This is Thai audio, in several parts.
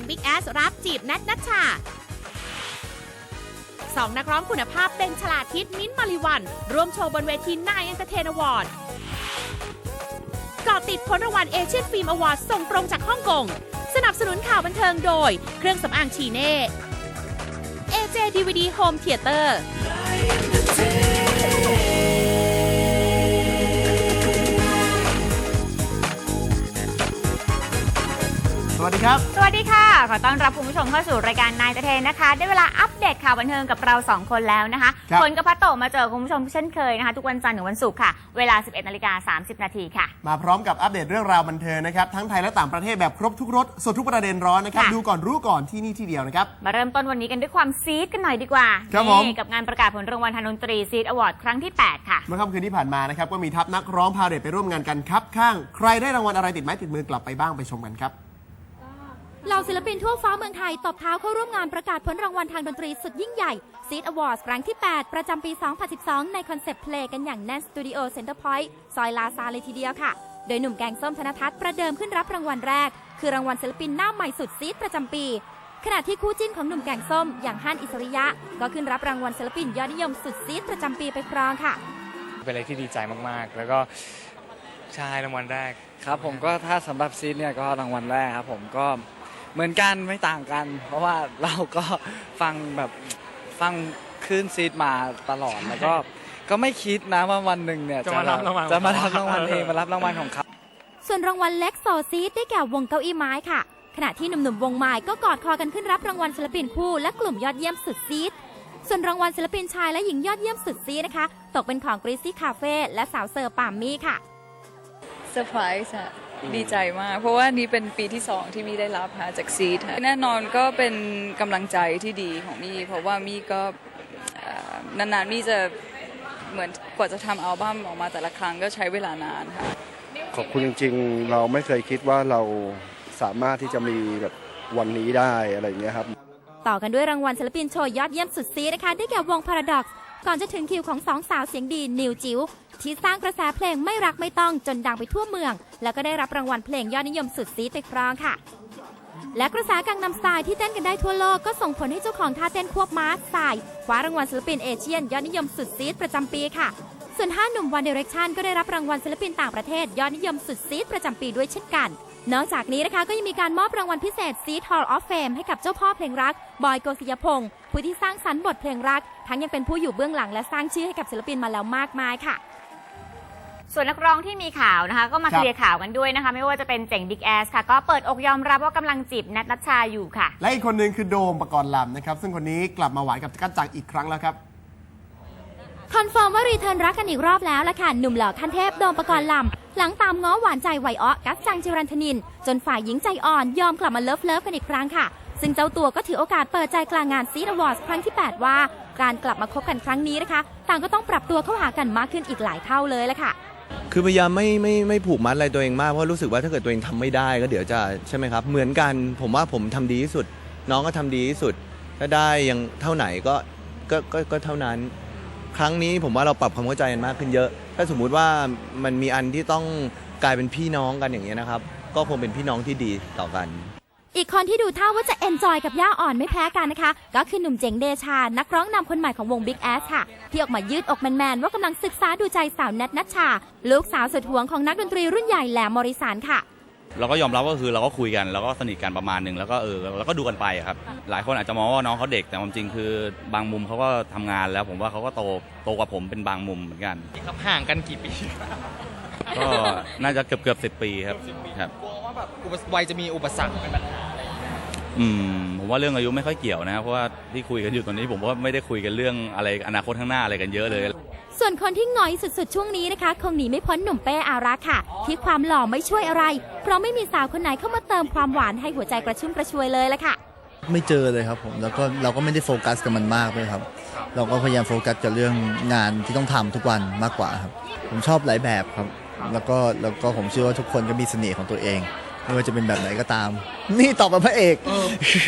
งบิ๊กแอสรับจีบแนทนัชชาสองนักร้องคุณภาพเป็นฉลาดทิศมิ้นมาริวัน ร่วมโชว์บนเวทีนายเอนเตอร์เทนอวอร์ดก่อติดผลรางวัลเอเชียนฟิล์มอวอร์ดส่งตรงจากฮ่องกง สนับสนุนข่าวบันเทิงโดย เครื่องสำอางชีเน่ AJ DVD Home Theater วัสดีครับ สวัสดีค่ะ ขอต้อนรับคุณผู้ชมเข้าสู่รายการนายเทนนะคะ ได้เวลาอัปเดตข่าวบันเทิงกับเรา 2 คนแล้วนะคะครับ ฝนกับพัตโตะมาเจอคุณผู้ชมเช่นเคยนะคะ ทุกวันจันทร์ถึงวันศุกร์ค่ะ เวลา 11นาฬิกา30 นาทีค่ะ มาพร้อมกับอัปเดตเรื่องราวบันเทิงนะครับ ทั้งไทยและต่างประเทศแบบครบทุกรสสดทุกประเด็นร้อนนะครับ ค่ะ ดูก่อนรู้ก่อนที่นี่ที่เดียวนะครับ มาเริ่มต้นวันนี้กันด้วยความซีดกันหน่อยดีกว่าครับผม นี่กับงานประกาศผลรางวัลทางดนตรีซีดอวอร์ดครั้งที่ 8 ค่ะ เมื่อค่ำคืนที่ผ่านมานะครับก็มีทัพนักร้องพาเหรดไปร่วมงานกันครับข้าง ใครได้รางวัลอะไรติดไม้ติดมือกลับไปบ้างไปชมกันครับ เหล่าศิลปินทั่วฟ้าเมืองไทยตบเท้าเข้าร่วมงานประกาศผลรางวัลทางดนตรีสุดยิ่งใหญ่ Seed Awards ครั้งที่ 8 ประจำปี 2012 ในคอนเซปต์เพลงกันอย่างแน่นสตูดิโอเซ็นเตอร์พอยต์ซอยลาซาเลยทีเดียวค่ะ โดยหนุ่มแกงส้มธนทัศน์ประเดิมขึ้นรับรางวัลแรก คือรางวัลศิลปินหน้าใหม่สุดซีดประจำปี ขณะที่คู่จิ้นของหนุ่มแกงส้ม อย่างฮั่นอิสริยะ ก็ขึ้นรับรางวัลศิลปินยอดนิยมสุดซีดประจำปีไปครองค่ะ เป็นอะไรที่ดีใจมากๆ แล้วก็ใช่รางวัลแรก ครับผมก็ถ้าสำหรับซีดเนี่ยก็รางวัลแรกครับผมก็ เหมือนกันไม่ต่างกัน เพราะว่าเราก็ฟังแบบฟังคลื่นซีดมาตลอดแล้วก็ก็ไม่คิดนะว่าวันหนึ่งเนี่ยจะมารับรางวัลจะมารับรางวัลเองมารับรางวัลของเขาส่วนรางวัลเล็กโซซีดได้แก่วงเก้าอี้ไม้ค่ะ ขณะที่หนุ่มๆวงไม้ก็กอดคอกันขึ้นรับรางวัลศิลปินคู่และกลุ่มยอดเยี่ยมสุดซีดส่วนรางวัลศิลปินชายและหญิงยอดเยี่ยมสุดซีดนะคะ ตกเป็นของกรีซี่คาเฟ่และสาวเซอร์ปามมี่ค่ะเซอร์ไพรส์อะ ดีใจมาก เพราะว่านี่เป็นปีที่สองที่มี่ได้รับค่ะจากซีดแน่นอนก็เป็นกำลังใจที่ดีของมี่เพราะว่ามี่ก็เอ่อนานๆมี่จะเหมือนกว่าจะทำอัลบั้มออกมาแต่ละครั้งก็ใช้เวลานานค่ะขอบคุณจริงๆ เราไม่เคยคิดว่าเราสามารถที่จะมีแบบวันนี้ได้อะไรอย่างเงี้ยครับ ต่อกันด้วยรางวัลศิลปินโชว์ยอดเยี่ยมสุดซีดนะคะได้แก่วง Paradox ก่ ก่อนจะถึงคิวของสองสาวเสียงดีนิวจิ๋วที่สร้างกระแสเพลงไม่รักไม่ต้องจนดังไปทั่วเมือง แล้วก็ได้รับรางวัลเพลงยอดนิยมสุดซีดไปครองค่ะ และกระแสกังนำสไตล์ที่เต้นกันได้ทั่วโลกก็ส่งผลให้เจ้าของท่าเต้นควบม้าสายคว้ารางวัลศิลปินเอเชียนยอดนิยมสุดซีดประจำปีค่ะ ส่วนห้าหนุ่ม One Direction ก็ได้รับรางวัลศิลปินต่างประเทศยอดนิยมสุดซีดประจำปีด้วยเช่นกัน นอกจากนี้นะคะก็ยังมีการมอบรางวัลพิเศษ Seed Hall of Fame ให้กับเจ้าพ่อเพลงรัก บอยโกศิยพงศ์ผู้ที่สร้างสรรค์บทเพลงรัก ทั้งยังเป็นผู้อยู่เบื้องหลังและสร้างชื่อให้กับศิลปินมาแล้วมากมายค่ะ ส่วนนักร้องที่มีข่าวนะคะ ก็มาครับเคลียร์ข่าวกันด้วยนะคะ ไม่ว่าจะเป็นเจ๋งบิ๊กแอสค่ะ ก็เปิดอกยอมรับว่ากำลังจีบแนทนัชชาอยู่ค่ะ และอีกคนหนึ่งคือโดมปกรณ์ลำนะครับ ซึ่งคนนี้กลับมาหวานกับจักรจังอีกครั้งแล้วครับ คอนเฟิร์มว่ารีเทิร์นรักกันอีกรอบแล้วละค่ะหนุ่มหล่อขั้นเทพโดมปกรณ์ลำ หลังตามง้อหวานใจไวอ้อกัสจังจิรันทนิน จนฝ่ายหญิงใจอ่อนยอมกลับมาเลิฟเลิฟกันอีกครั้งค่ะ ซึ่งเจ้าตัวก็ถือโอกาสเปิดใจกลางงานซีดอวอร์ดครั้งที่ 8 ว่า การกลับมาคบกันครั้งนี้นะคะ ต่างก็ต้องปรับตัวเข้าหากันมากขึ้นอีกหลายเท่าเลยละค่ะคือพยายามไม่ไม่ไม่ผูกมัดอะไรตัวเองมากเพราะรู้สึกว่าถ้าเกิดตัวเองทำไม่ได้ก็เดี๋ยวจะใช่ไหมครับเหมือนกันผมว่าผมทำดีที่สุด น้องก็ทำดีที่สุด ถ้าได้ยังเท่าไหนก็ก็ก็เท่านั้น ครั้งนี้ผมว่าเราปรับความเข้าใจกันมากขึ้นเยอะ ถ้าสมมุติว่ามันมีอันที่ต้องกลายเป็นพี่น้องกันอย่างนี้นะครับ ก็คงเป็นพี่น้องที่ดีต่อกัน อีกคนที่ดูท่าว่าจะเอนจอยกับย่าอ่อนไม่แพ้กันนะคะ ก็คือหนุ่มเจ๋งเดชา นักร้องนำคนใหม่ของวง Big a s ค่ะ ที่ออกมายืดอกแมนๆ ว่ากำลังศึกษาดูใจสาวแนทนัชชา ลูกสาวสุดหวงของนักดนตรีรุ่นใหญ่แหลมมอริสานค่ะ เราก็ยอมรับว่าคือเราก็คุยกันแล้วก็สนิทกันประมาณหนึ่งแล้วก็เออแล้วก็ดูกันไปอะครับ หลายคนอาจจะมองว่าน้องเขาเด็กแต่ความจริงคือบางมุมเขาก็ทำงานแล้ว ผมว่าเขาก็โตโตกว่าผมเป็นบางมุมเหมือนกันครับห่างกันกี่ปีก็น่าจะเกือบเกือบสิปีครับครับกลัวว่าแบบอุปวัยจะมีอุปสรรคเป็นปัญหาอืมผมว่าเรื่องอายุไม่ค่อยเกี่ยวนะครับเพราะว่าที่คุยกันอยู่ตอนนี้ผมว่าไม่ได้คุยกันเรื่องอะไรอนาคตข้างหน้าอะไรกันเยอะเลย ส่วนคนที่หงอยสุดๆ ช่วงนี้นะคะ คงหนีไม่พ้นหนุ่มเป้อารักษ์ค่ะ ที่ความหล่อไม่ช่วยอะไร เพราะไม่มีสาวคนไหนเข้ามาเติมความหวานให้หัวใจกระชุ่มกระชวยเลยละค่ะ ไม่เจอเลยครับผมแล้วก็เราก็ไม่ได้โฟกัสกับมันมากด้วยครับ เราก็พยายามโฟกัสกับเรื่องงานที่ต้องทำทุกวันมากกว่าครับ ผมชอบหลายแบบครับ แล้วก็แล้วก็ผมเชื่อว่าทุกคนก็มีเสน่ห์ของตัวเองไม่ว่าจะเป็นแบบไหนก็ตาม นี่ตอบแบบพระเอก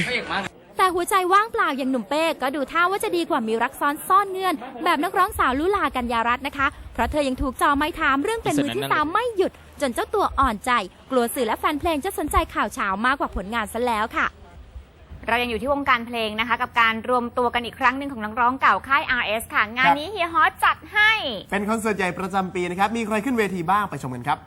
พระเอกมากแต่ หัวใจว่างเปล่าอย่างหนุ่มเป้ก็ดูท่าว่าจะดีกว่ามีรักซ้อนซ่อนเงื่อน แบบนักร้องสาวลุลากัญญารัตน์นะคะ เพราะเธอยังถูกจอไม้ถามเรื่องเป็นมือที่สามไม่หยุด จนเจ้าตัวอ่อนใจ กลัวสื่อและแฟนเพลงจะสนใจข่าวเช้ามากกว่าผลงานซะแล้วค่ะเรายังอยู่ที่วงการเพลงนะคะ กับการรวมตัวกันอีกครั้งหนึ่งของนักร้องเก่าค่าย RS ค่ะ งานนี้เฮียฮอตจัดให้ เป็นคอนเสิร์ตใหญ่ประจำปีนะครับ มีใครขึ้นเวทีบ้างไปชมกันครับ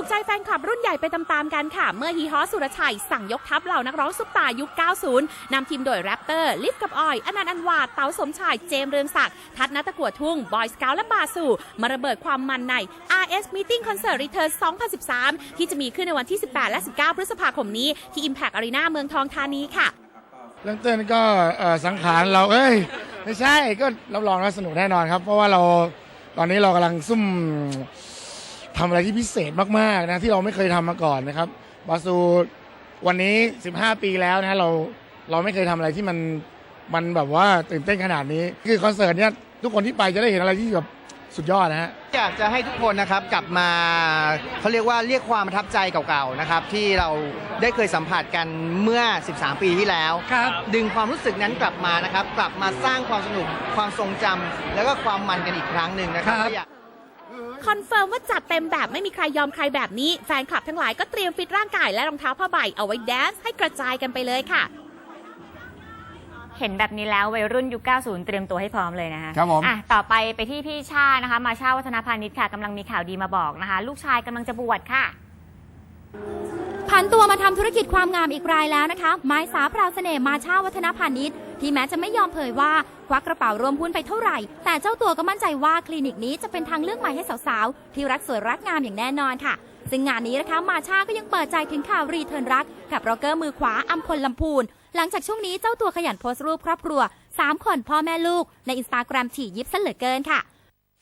ถูกใจแฟนคลับรุ่นใหญ่ไปตามๆกันค่ะ เมื่อฮีฮอสุรชัยสั่งยกทัพเหล่านักร้องซุปตายุค 90 นำทีมโดยแรปเตอร์ ลิฟกับออย อนันต์อันวาเต๋าสมชาย เจมส์เรืองศักดิ์ ทัศนัตะกัวทุ่ง บอยสเกาและบาสูมาระเบิดความมันใน RS Meeting Concert Return 2013 ที่จะมีขึ้นในวันที่ 18 และ 19 พฤษภาคมนี้ ที่ Impact Arena เมืองทองธานีค่ะเริ่มต้นก็สังขารเราเอ้ยไม่ใช่ก็รับรองว่าสนุกแน่นอนครับ เพราะว่าเราตอนนี้เรากำลังซุ่ม ทำอะไรที่พิเศษมากๆนะที่เราไม่เคยทำมาก่อนนะครับบาซูวันนี้ 15 ปีแล้วนะเราเราไม่เคยทำอะไรที่มันมันแบบว่าตื่นเต้นขนาดนี้ คือคอนเสิร์ตเนี้ยทุกคนที่ไปจะได้เห็นอะไรที่แบบสุดยอดนะฮะอยากจะให้ทุกคนนะครับกลับมาเขาเรียกว่าเรียกความประทับใจเก่าๆนะครับที่เราได้เคยสัมผัสกันเมื่อ 13 ปีที่แล้วครับดึงความรู้สึกนั้นกลับมานะครับ กลับมาสร้างความสนุกความทรงจำแล้วก็ความมันกันอีกครั้งหนึ่งนะครับก็อยาก คอนเฟิร์มว่าจัดเต็มแบบไม่มีใครยอมใครแบบนี้ แฟนคลับทั้งหลายก็เตรียมฟิตร่างกายและรองเท้าผ้าใบเอาไว้แดนซ์ให้กระจายกันไปเลยค่ะ เห็นแบบนี้แล้ววัยรุ่นยุค 90 เตรียมตัวให้พร้อมเลยนะคะครับผม อะต่อไปไปที่พี่ชานะคะ มาชาวัฒนพาณิชย์ค่ะกำลังมีข่าวดีมาบอกนะคะ ลูกชายกำลังจะบวชค่ะ ผันตัวมาทำธุรกิจความงามอีกรายแล้วนะคะไม้สาพราวเสน่ห์มาช่าวัฒนพาณิชย์ ที่แม้จะไม่ยอมเผยว่าควักกระเป๋ารวมหุ้นไปเท่าไหร่ แต่เจ้าตัวก็มั่นใจว่าคลินิกนี้จะเป็นทางเลือกใหม่ให้สาวๆ ที่รักสวยรักงามอย่างแน่นอนค่ะ ซึ่งงานนี้นะคะมาชาก็ยังเปิดใจถึงข่าวรีเทิร์นรัก กับร็อกเกอร์มือขวาอัมพลลำพูน หลังจากช่วงนี้เจ้าตัวขยันโพสต์รูปครอบครัว 3 คนพ่อแม่ลูก ในอินสตาแกรมถี่ยิบซะเหลือเกินค่ะ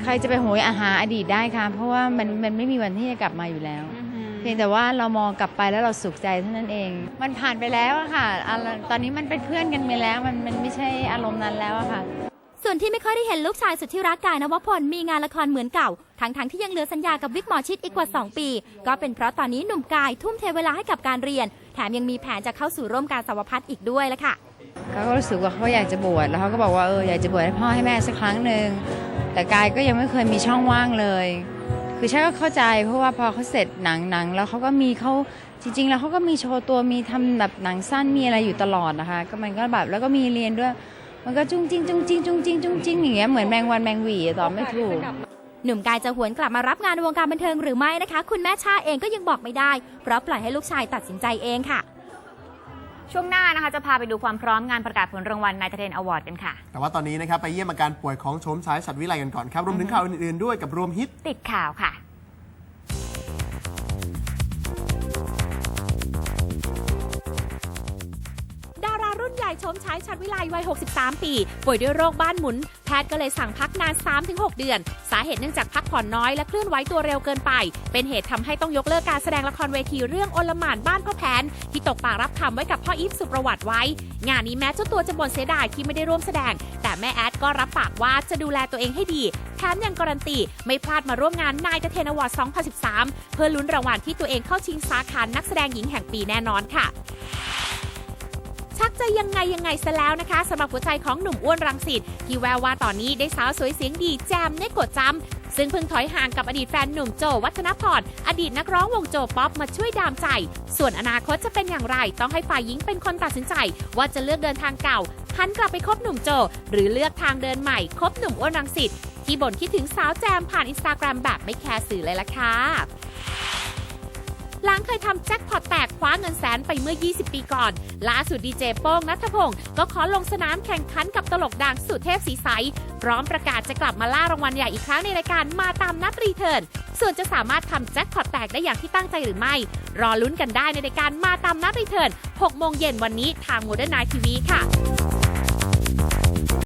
ใครจะไปโหยอาหารอดีตได้คะเพราะว่ามันมันไม่มีวันที่จะกลับมาอยู่แล้วเพียงแต่ว่าเรามองกลับไปแล้วเราสุขใจเท่านั้นเอง มันผ่านไปแล้วอะค่ะอะ ตอนนี้มันเป็นเพื่อนกันไปแล้ว มันมันไม่ใช่อารมณ์นั้นแล้วอะค่ะ ส่วนที่ไม่ค่อยได้เห็นลูกชายสุดที่รักกายนวพลมีงานละครเหมือนเก่า ทั้งๆทที่ยังเหลือสัญญากับวิกหมอชิดอีกกว่า 2 ปี ก็เป็นเพราะตอนนี้หนุ่มกายทุ่มเทเวลาให้กับการเรียน แถมยังมีแผนจะเข้าสู่ร่วมการสาวพัฒน์อีกด้วยละค่ะเขาก็รู้สึกว่าเขาอยากจะบวชแล้วเขาก็บอกว่าเอออยากจะบวชให้พ่อให้แม่สักครั้งหนึ่งแต่กายก็ยังไม่เคยมีช่องว่างเลย คือฉันก็เข้าใจเพราะว่าพอเขาเสร็จหนังหนังแล้วเขาก็มีเขาจริง ๆ แล้วเขาก็มีโชว์ตัวมีทำแบบหนังสั้นมีอะไรอยู่ตลอดนะคะ ก็มันก็แบบแล้วก็มีเรียนด้วย มันก็จุ้งจิ้งจุ้งจิ้งจุ้งจิ้งจุ้งจิ้งอย่างเงี้ยเหมือนแมงวันแมงหวีตอบไม่ถูกหนุ่มกายจะหวนกลับมารับงานวงการบันเทิงหรือไม่นะคะ คุณแม่ชาเองก็ยังบอกไม่ได้ เพราะปล่อยให้ลูกชายตัดสินใจเองค่ะ ช่วงหน้านะคะจะพาไปดูความพร้อมงานประกาศผลรางวัลนายเทนอวอร์ดกันค่ะ แต่ว่าตอนนี้นะครับไปเยี่ยมอาการป่วยของโฉมฉายฉัดวิไลกันก่อนครับรวมถึงข่าวอื่นๆด้วยกับรวมฮิตติดข่าวค่ะ ชมชายชัดวิไลวัย 63 ปี ป่วยด้วยโรคบ้านหมุน แพทย์ก็เลยสั่งพักนาน 3-6 เดือน สาเหตุเนื่องจากพักผ่อนน้อยและเคลื่อนไหวตัวเร็วเกินไป เป็นเหตุทำให้ต้องยกเลิกการแสดงละครเวทีเรื่องโอลหม่านบ้านพ่อแพนที่ตกปากรับคำไว้กับพ่ออีฟสุประวัติไว้ งานนี้แม้เจ้าตัวจะบ่นเสียดายที่ไม่ได้ร่วมแสดง แต่แม่แอดก็รับปากว่าจะดูแลตัวเองให้ดีแถมยังการันตีไม่พลาดมาร่วมงานนายเทนอวอร์ด2013 เพื่อลุ้นรางวัลที่ตัวเองเข้าชิงสาขานักแสดงหญิงแห่งปีแน่นอนค่ะ ชักจะยังไงยังไงซะแล้วนะคะสำหรับหัวใจของหนุ่มอ้วนรังสิตที่แววว่าตอนนี้ได้สาวสวยเสียงดีแจมในกดจำซึ่งเพิ่งถอยห่างกับอดีตแฟนหนุ่มโจวัฒนพรอดีตนักร้องวงโจป๊อปมาช่วยดามใจ ส่วนอนาคตจะเป็นอย่างไร ต้องให้ฝ่ายหญิงเป็นคนตัดสินใจ ว่าจะเลือกเดินทางเก่าหันกลับไปคบหนุ่มโจ หรือเลือกทางเดินใหม่คบหนุ่มอ้วนรังสิตที่บ่นคิดถึงสาวแจมผ่านอินสตาแกรมแบบไม่แคร์สื่อเลยล่ะค่ะ หลังเคยทำแจ็คพอตแตกคว้าเงินแสนไปเมื่อ 20 ปีก่อน ล่าสุดดีเจโป้งนัทพงศ์ก็ขอลงสนามแข่งขันกับตลกดังสุดเทพสีใส พร้อมประกาศจะกลับมาล่ารางวัลใหญ่อีกครั้งในรายการมาตามนัดรีเทิร์น ส่วนจะสามารถทำแจ็คพอตแตกได้อย่างที่ตั้งใจหรือไม่ รอลุ้นกันได้ในรายการมาตามนัดรีเทิร์น 6 โมงเย็นวันนี้ทางโมเดิร์นไนทีวีค่ะ